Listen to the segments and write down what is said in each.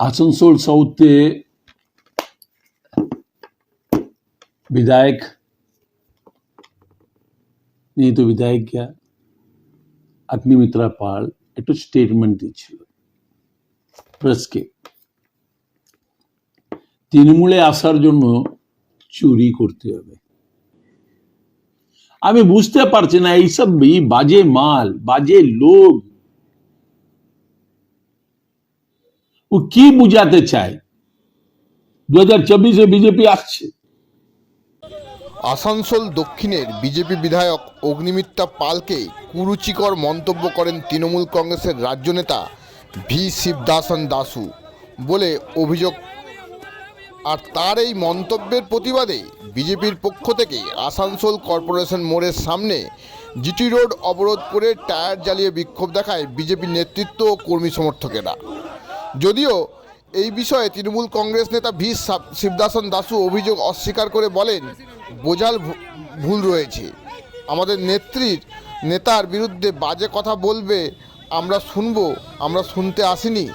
Asansol south से विधायक नहीं तो विधायक क्या অগ্নিমিত্রা পাল একটু স্টেটমেন্ট দিচ্ছিল প্রেসকে তৃণমূলে আসার জন্য চুরি করতে হবে আমি বুঝতে পারছি না এইসব এই বাজে মাল বাজে লোক ও কি বুঝাতে চায়? দু হাজার চব্বিশে বিজেপি আসছে। আসানসোল দক্ষিণের বিজেপি বিধায়ক অগ্নিমিত্রা পালকে কুরুচিকর মন্তব্য করেন তৃণমূল কংগ্রেসের রাজ্য নেতা ভি. শিবদাসন দাসু বলে অভিযোগ। আর তার এই মন্তব্যের প্রতিবাদে বিজেপির পক্ষ থেকে আসানসোল কর্পোরেশন মোড়ের সামনে জিটি রোড অবরোধ করে টায়ার জ্বালিয়ে বিক্ষোভ দেখায় বিজেপি নেতৃত্ব ও কর্মী সমর্থকেরা। যদিও এই বিষয়ে তৃণমূল কংগ্রেস নেতা ভি শিবদাসন দাসু অভিযোগ অস্বীকার করে বলেন, বোঝাল ভুল রয়েছে আমাদের নেত্রীর নেতার বিরুদ্ধে বাজে কথা বলবে, আমরা শুনব, আমরা শুনতে আসিনি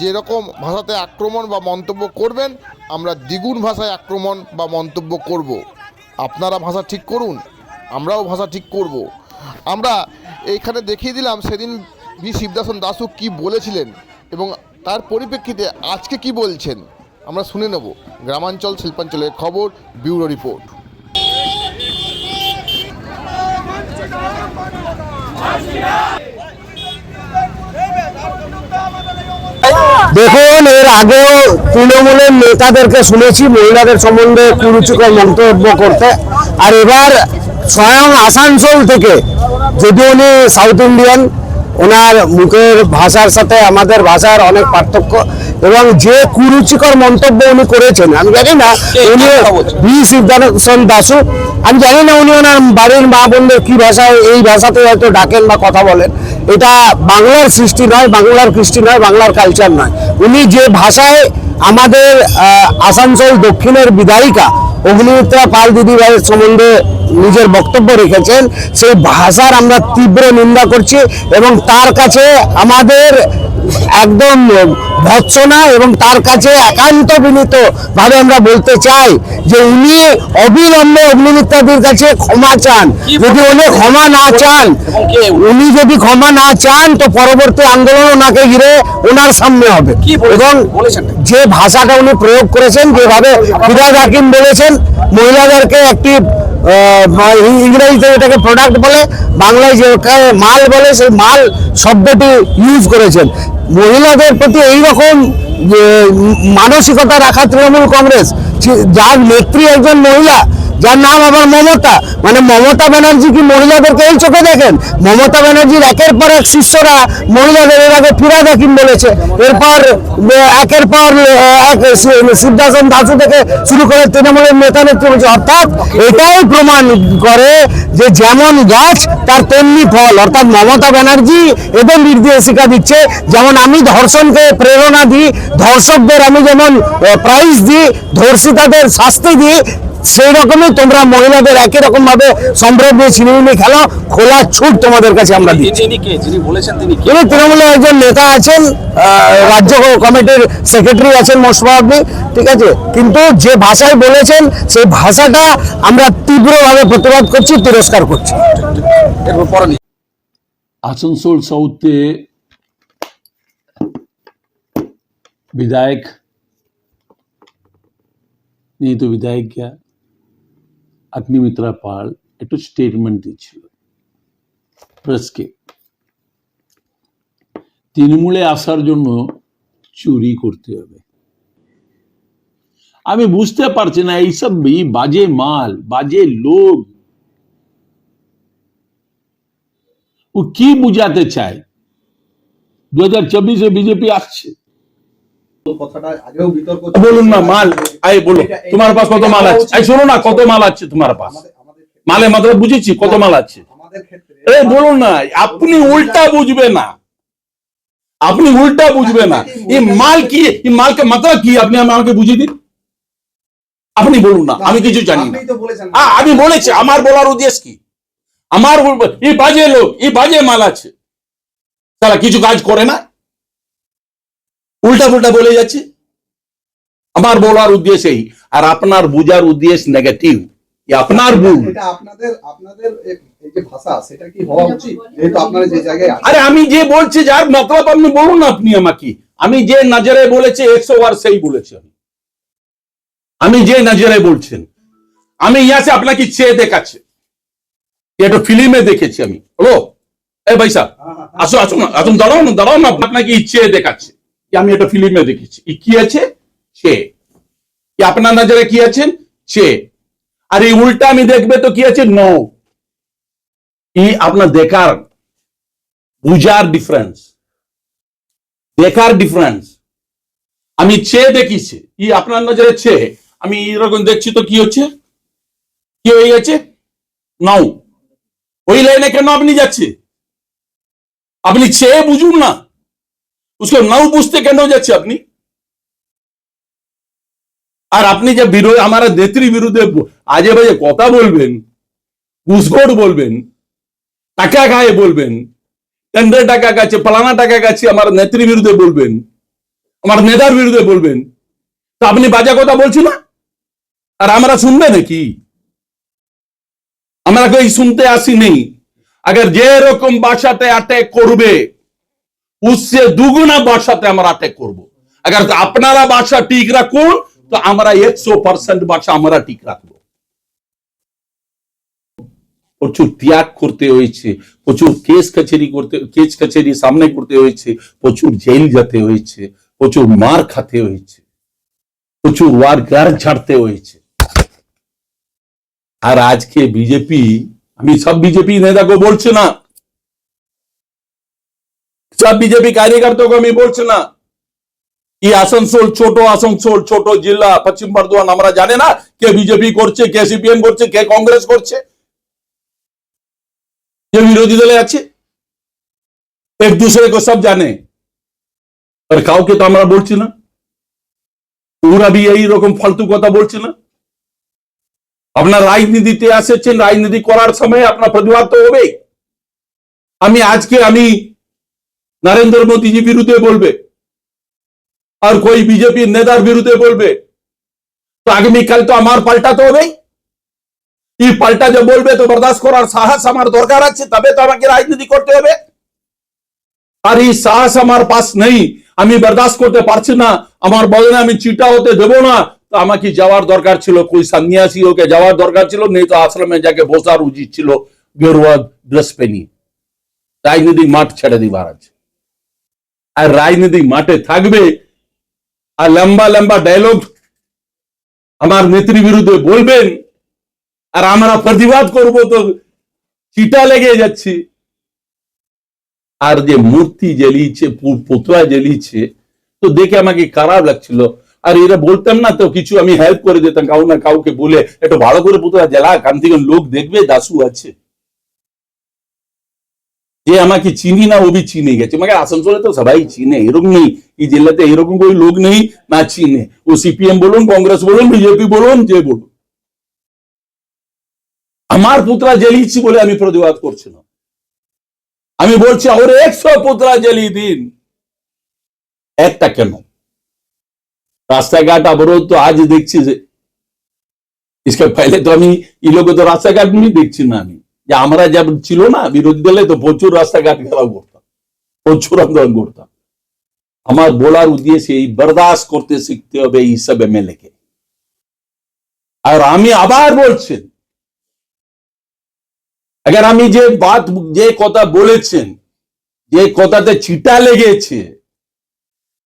যেরকম ভাষাতে আক্রমণ বা মন্তব্য করবেন, আমরা দ্বিগুণ ভাষায় আক্রমণ বা মন্তব্য করব। আপনারা ভাষা ঠিক করুন, আমরাও ভাষা ঠিক করব। আমরা এইখানে দেখিয়ে দিলাম সেদিন ভি শিবদাসন দাসু কি বলেছিলেন এবং তার পরিপ্রেক্ষিতে আজকে কি বলছেন, আমরা শুনে নেব। গ্রামাঞ্চল, শিল্পাঞ্চলের খবর, ব্যুরো রিপোর্ট। দেখুন, এর আগেও তৃণমূলের নেতাদেরকে শুনেছি, মহিলাদের সম্বন্ধে কুরুচিকর মন্তব্য করতে। আর এবার স্বয়ং আসানসোল থেকে যদি উনি সাউথ ইন্ডিয়ান ওনার মুখের ভাষার সাথে আমাদের ভাষার অনেক পার্থক্য এবং যে কুরুচিকর মন্তব্য উনি করেছেন আমি জানি না উনি বি সিদ্ধার্থন দাসু আমি জানি না উনি ওনার বাড়ির মা বোনদের কি ভাষায় এই ভাষাতে হয়তো ডাকেন বা কথা বলেন। এটা বাংলার সৃষ্টি নয় বাংলার কৃষ্টি নয় বাংলার কালচার নয়। উনি যে ভাষায় আমাদের আসানসোল দক্ষিণের বিধায়িকা অগ্নিমিত্রা পাল দিদিভাইয়ের সম্বন্ধে নিজের বক্তব্য রেখেছেন। সেই ভাষার আমরা তীব্র নিন্দা করছি এবং তার কাছে আমাদের একদম ভৎসনা এবং তার কাছে একান্ত বিনীত ভাবে আমরা বলতে চাই যে উনি অবিলম্বে অগ্নিমিত্রাদির কাছে ক্ষমা চান। যদি উনি ক্ষমা না চান উনি যদি ক্ষমা না চান তো পরবর্তী আন্দোলন ওনাকে ঘিরে ওনার সামনে হবে। এবং যে ভাষাটা উনি প্রয়োগ করেছেন যেভাবে ফিরাজ হাকিম বলেছেন মহিলাদেরকে একটি ইংরেজিতে এটাকে প্রোডাক্ট বলে, বাংলায় যে মাল বলে, সেই মাল শব্দটি ইউজ করেছেন। মহিলাদের প্রতি এইরকম রকম মানসিকতা রাখা তৃণমূল কংগ্রেস যার নেত্রী একজন মহিলা যার নাম আবার মমতা। মানে মমতা ব্যানার্জি কি মহিলাদেরকে এই চোখে দেখেন? মমতা ব্যানার্জির একের পর এক শিষ্যরা মহিলাদের এর আগে ফিরাদ হাকিম বলেছে। এরপর একের পর এক সিদ্ধাসন দাসু থেকে শুরু করে তৃণমূলের নেতা নেত্রী বলছে অর্থাৎ এটাই প্রমাণ করে যে যেমন গাছ, তার তেমনি ফল। অর্থাৎ মমতা ব্যানার্জি এদের নির্দেশিকা দিচ্ছে, যেমন আমি ধর্ষণকে প্রেরণা দিই, ধর্ষকদের আমি যেমন প্রাইজ দিই, ধর্ষিতাদের শাস্তি দিই সেই রকমই তোমরা মহিলাদের একই রকম ভাবে সম্ভ্রম দিয়ে ছিনিমিনি খেলো খোলা ছুট তোমাদের কাছে আমরা দিই যিনি কে যিনি বলেছেন তিনি কে তিনি তৃণমূলের একজন নেতা আছেন আহ, রাজ্য কমিটির সেক্রেটারি আছেন মোশফাকবি ঠিক আছে কিন্তু যে ভাষায় বলেছেন সেই ভাষাটা আমরা তীব্রভাবে প্রতিবাদ করছি তিরস্কার করছি এরপর পরে নিই। आसनसोल साउथ से विधायक नहीं तो विधायक क्या অগ্নিমিত্রা পাল একটু স্টেটমেন্ট দিচ্ছিল প্রেসকে তৃণমূলে আসার জন্য চুরি করতে হবে আমি বুঝতে পারছি না এইসব বাজে মাল বাজে লোক ও কি বুঝাতে চায় দু হাজার চব্বিশে বিজেপি আসছে বলুন না মাল আই বলো। তোমার পাশ কত মাল আছে? শোনো না কত মাল আছে তোমার পাশ? বুঝেছি কত মাল আছে? বলুন না আপনি উল্টা বুঝবে না। আপনি উল্টা বুঝবে না। এই মাল কি এই মালকে কি? আপনি আমাকে বুঝিয়ে দিন। আপনি বলুন না আমি কিছু জানি না। আমি বলেছি আমার বলার উদ্দেশ্য কি? আমার এই বাজে লোক এই বাজে মাল আছে। তারা কিছু কাজ করে না। উল্টা পুল্টা বলে যাচ্ছে। আমার বলার উদ্দেশ্য এই। আর আপনার বুঝার উদ্দেশ্য নেগেটিভ আপনার ভুল। আপনাদের আপনাদের এই যে ভাষা সেটা কি হওয়া উচিত? যেহেতু আপনারা যে জায়গায় আরে আমি যে বলছি যার মতলব আপনি বলুন আপনি আমাকে। আমি যে নজরে বলেছি একশো বার সেই বলেছি আমি। আমি যে নজরে বলছেন। আমি ইয়াসে আপনাকে চেয়ে দেখাচ্ছি। এটা ফিল্মে দেখেছি আমি। হলো? এ ভাই সাহেব আসো আসুন আসুন দাঁড়াও না দাঁড়াও না আপনাকে ইচ্ছে দেখাচ্ছে। আমি এটা ফিল্মে দেখেছি। কি আছে? সে। আপনার নজরে কি আছেন সে। আর এই উল্টা আমি দেখবে তো কি আছে? নো ই আপনার দেখার, বুঝার ডিফারেন্স দেখার ডিফারেন্স আমি চেয়ে দেখিছি। ই আপনার নজরে চেয়ে আমি এরকম দেখছি তো কি হচ্ছে? কি হয়ে গেছে? নাও ওই লাইনে কেন আপনি যাচ্ছে আপনি চেয়ে বুঝুন না। उसको নাও বুঝতে কেন যাচ্ছে আপনি আর আপনি যে বিরোধী আমার নেত্রী বিরুদ্ধে আজে বাজে কথা বলবেন ঘুষখোর বলবেন টাকা খায় বলবেন টেন্ডার টাকা গেছে পালানা টাকা গেছে আমার নেত্রী বিরুদ্ধে বলবেন আমার নেতার বিরুদ্ধে বলবেন তো আপনি বাজে কথা বলছেন না আর আমরা শুনবে নাকি আমরা কেউ শুনতে আসি নেই अगर যে রকম বাসাতে অ্যাটাক করবে उससे দুগুনা বাসাতে আমরা অ্যাটাক করব अगर আপনারা বাসা ঠিক রাখুন তো আমরা একশো পার্সেন্ট বাসা আমরা ঠিক রাখবো প্রচুর ত্যাগ করতে হয়েছে প্রচুর কেস কাছারি করতে কেস কাছারি সামনে করতে হয়েছে প্রচুর জেল যেতে হয়েছে প্রচুর মার খাতে হয়েছে প্রচুর ওয়ার গার ছাড়তে হয়েছে আর আজকে বিজেপি আমি সব বিজেপি নেতাকে বলছি না সব বিজেপি কার্যকর্তাকে আমি বলছি না এই আসানসোল ছোট আসানসোল ছোট জেলা পশ্চিম বর্ধমান আমরা জানে না কে বিজেপি করছে কে সিপিএম করছে কে কংগ্রেস করছে যে বিরোধী দলে আছে এক दूसरे को सब জানে আর কাউকে তো আমরা বলছি না ওরা বি এই রকম ফালতু কথা বলছে না আপনার রাজনীতিতে এসেছেন রাজনীতি করার সময় আপনার প্রতিবাদ তো হবে আমি আজকে আমি নরেন্দ্র মোদীজি বিরুদ্ধে বলবে। আর কই বিজেপি নেতার বিরুদ্ধে বলবে। তো আগামীকাল তো আমার পাল্টাতে হবে এই পাল্টা যে বলবে, তো বরদাস্ত করার সাহস আমার দরকার আছে, তবে তো আমাকে রাজনীতি করতে হবে। আর এই সাহস আমার পাশ নেই, আমি বরদাস্ত করতে পারছি না, আমার বদলে আমি চিটা হতে দেব না। তো আমাকে যাওয়ার দরকার ছিল, কোই সন্ন্যাসী ওকে যাওয়ার দরকার ছিল, নেই তো আশ্রমে যাকে বসার উচিত ছিল গেরুয়া ড্রেস পেনি রাজনৈতিক মাঠ ছেড়ে দিবার আছে। আর রাজনৈতিক মাঠে থাকবে। আর লম্বা লম্বা ডায়লগ আমার নেত্রী বিরুদ্ধে বলবেন। আর আমরা প্রতিবাদ করব তো চিটা লেগে যাচ্ছি। আর যে মূর্তি জ্বালিয়েছে পুতলা জ্বালিয়েছে, তো দেখে আমাকে খারাপ লাগছিল। আর এরা বলতাম না তো, কিছু আমি হেল্প করে দিতাম কাউ না কাউকে বলে একটু ভালো করে পুতলা জ্বালা কান থেকে লোক দেখবে, দাসু আছে। যে আমাকে চিনি না ও বি চিনে গেছে মগে আসানসোলে তো সবাই চিনে এরকম নেই এই জেলাতে এরকম কোই লোক নেই না চিনে ও সিপিএম বলুন কংগ্রেস বলুন বিজেপি বলুন যে বলুন আমার পুতলা জ্বালিয়েছি বলে আমি প্রতিবাদ করছি না আমি বলছি ওর একশো পুতলা জ্বালিয়ে দিন একটা কেন রাস্তাঘাট অবরোধ তো আজ দেখছি যে इसके पहले तो আমি এই লোক তো রাস্তাঘাট নিয়ে দেখছি না আমি যে আমরা যা ছিল না বিরোধী দলে তো প্রচুর রাস্তাঘাট ঘেরাও করতাম প্রচুর আন্দোলন করতাম আমার বলার উদ্দেশ্য এই বরদাস্ত করতে শিখতে হবে এই সব এমএলএ কে আর আমি আবার বলছেন अगर আমি যে বাত যে কথা বলেছেন যে কথাতে চিটা লেগেছে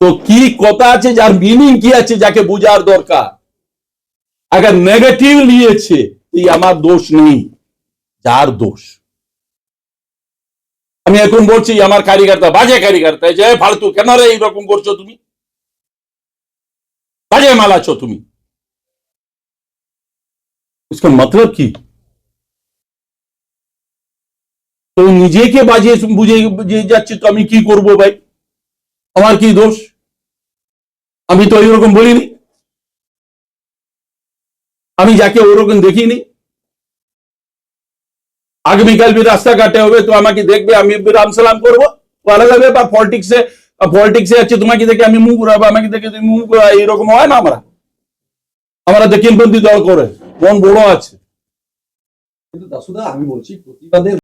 তো কি কথা আছে যার মিনিং কি আছে যাকে বোঝার দরকার अगर নেগেটিভ নিয়েছে এই আমার দোষ নেই যার দোষ আমি এখন বলছি আমার কারিগরটা বাজে কারিগরটা যে ফালতু কেন রে এইরকম করছো তুমি বাজে মালাছো তুমি इसका मतलब কি তো নিজেকে বাজিয়ে বুঝে বুঝে যাচ্ছে তো আমি কি করব ভাই আমার কি দোষ আমি তো এইরকম বলিনি আমি যাকে ওরকম দেখিনি আগামীকাল भी রাস্তা কাটে হবে, তো আমাকে দেখবে, আমি রাম সালাম করব। ভালো লাগবে বা পলিটিক্সে পলিটিক্সে আছে, তোমাকে দেখে আমি মুখ ঘুরাবো, আমাকে দেখে তুমি মুখ ঘুরা এইরকম হয় না আমরা? আমরা দক্ষিণপন্থী দল করে, মন বড় আছে। কিন্তু দাসুদা, আমি বলছি প্রতিবাদের